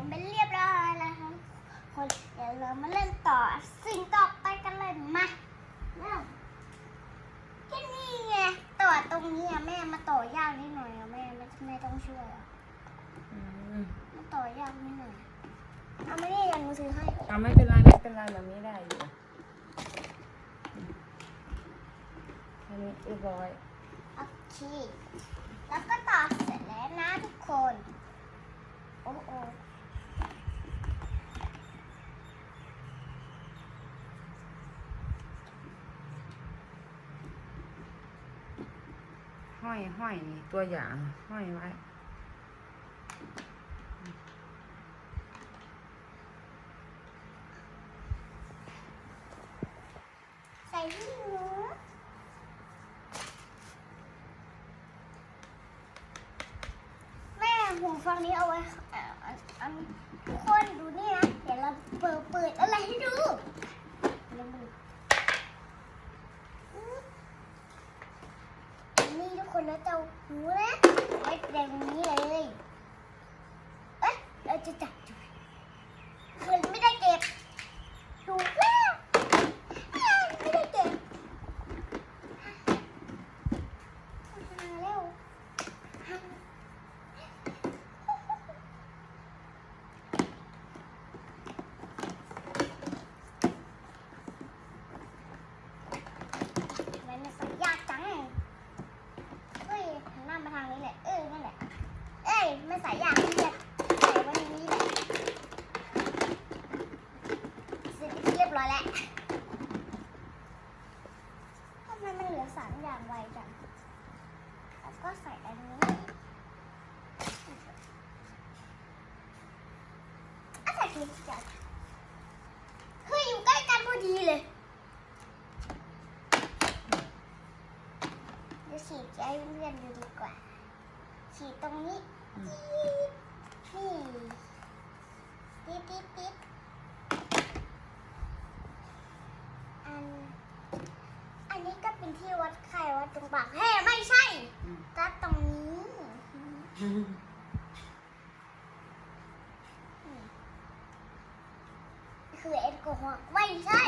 มเป็นเรียบร้อยแล้วครับคนเดี๋ยวเรามาเล่นต่อสิ่งต่อไปกันเลยมาเริ่มแค่นี้ไงต่อตรงนี้อะแม่มาต่อยากนิดหน่อยอะแม่ไม่แม่ต้องช่วยอะอืมมาต่อยากนิดหน่อยเอาไม่ได้ยังมือถือให้เอาไม่เป็นไรไม่เป็นไรแบบนี้ได้อยู่อันนี้เรียบร้อยโอเคแล้วก็ต่อเสร็จแล้วนะทุกคน โอ้โอ ห้อยห้อยนี่ตัวอย่างห้อยไว้ ใส่ที่หูแม่หูฟังนี้เอาไว้อันอันทุกคนดูนี่นะ เดี๋ยวเราเปิดเปิดอะไรให้ดูเดี๋ยวดูอื้อนี่ทุก คนแล้วจะเอาหูนะไว้แดงนี้เลย เอ๊ะเราจะจับจุดมันไม่ได้เก็บถูกแล้วไม่ได้เก็บมาเร็ว มันไม่ใส่ยากจัง เฮ้ยหันหน้ามาทางนี้แหละ เออ นั่นแหละ เอ้ยไม่ใส่ยากเรียบใส่ไว้ในนี้แหละเสร็จเรียบร้อยแล้วทำไมมันเหลือสามอย่างไวจังแล้วก็ใส่อันนี้อะใส่ทีจัดเฮ้ยออยู่ใกล้กันพอดีเลยเดี๋ยวฉีดจะให้เพื่อนดูดีกว่า ฉีดตรงนี้ นี่ติ๊ดติ๊ดติ๊ดอัน อันนี้ก็เป็นที่วัดไข่วัดตรงปากแห่ไม่ใช่อืมก็ตรงนี้ คือแอลกอฮอล์ไม่ใช่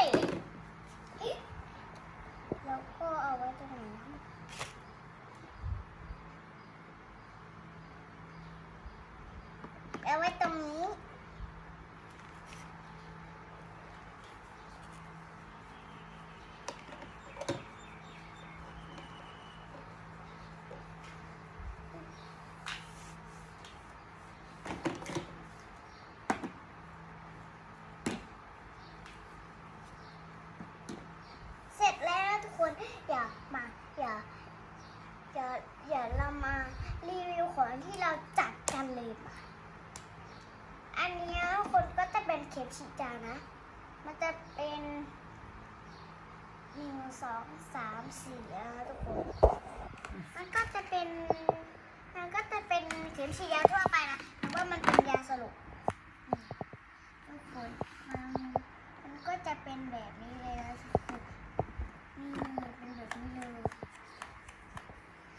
แล้วก็เอาไว้ตรงไหน เอาไว้ตรงนี้ เสร็จแล้วทุกคนอย่ามาอย่าอย่าอย่าเรามารีวิวของที่เราจัดกันเลยมา อันนี้คนก็จะเป็นเข็มฉีดยานะ มันจะเป็นหนึ่งสองสามสี่นะทุกคน มันก็จะเป็น มันก็จะเป็นเข็มฉีดยาทั่วไปนะแต่ว่ามันเป็นยาสลบนี่ทุกคนมันมันก็จะเป็นแบบนี้เลยนะทุกคนนี่เป็นแบบนี้เลย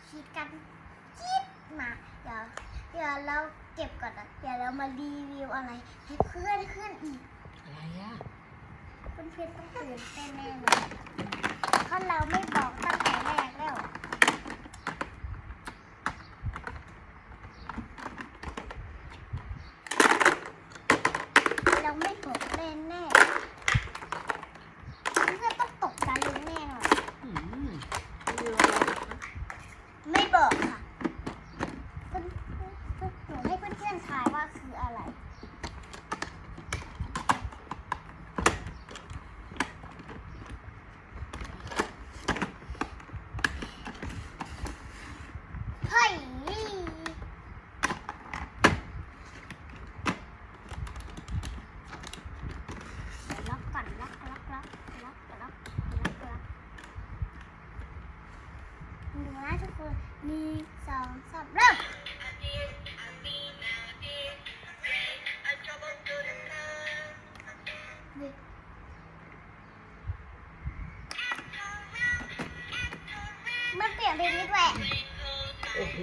ฉีดกัน มาเดี๋ยวเดี๋ยวเราเก็บก่อนนะเดี๋ยวเรามารีวิวอะไรให้เพื่อนขึ้นอีกอะไรอะเพื่อนเพื่อนๆต้องตื่นเต้นแน่เลยเพราะเราไม่บอกตั้งแต่แรกแล้วเราไม่บอกแน่แน่ๆเพื่อนต้องตกใจแน่นอนอืมรีวิวอะไรนะคะไม่บอกค่ะเพื่อนเพื่อนหนูให้เพื่อนๆทายว่าคืออะไร เฮ้ยล็อกก่อนล็อกล็อกล็อกล็อกล็อกล็อกล็อกดู หนึ่งสองสามเริ่มมันเปลี่ยนเพลงนี้ด้วยโอ้โห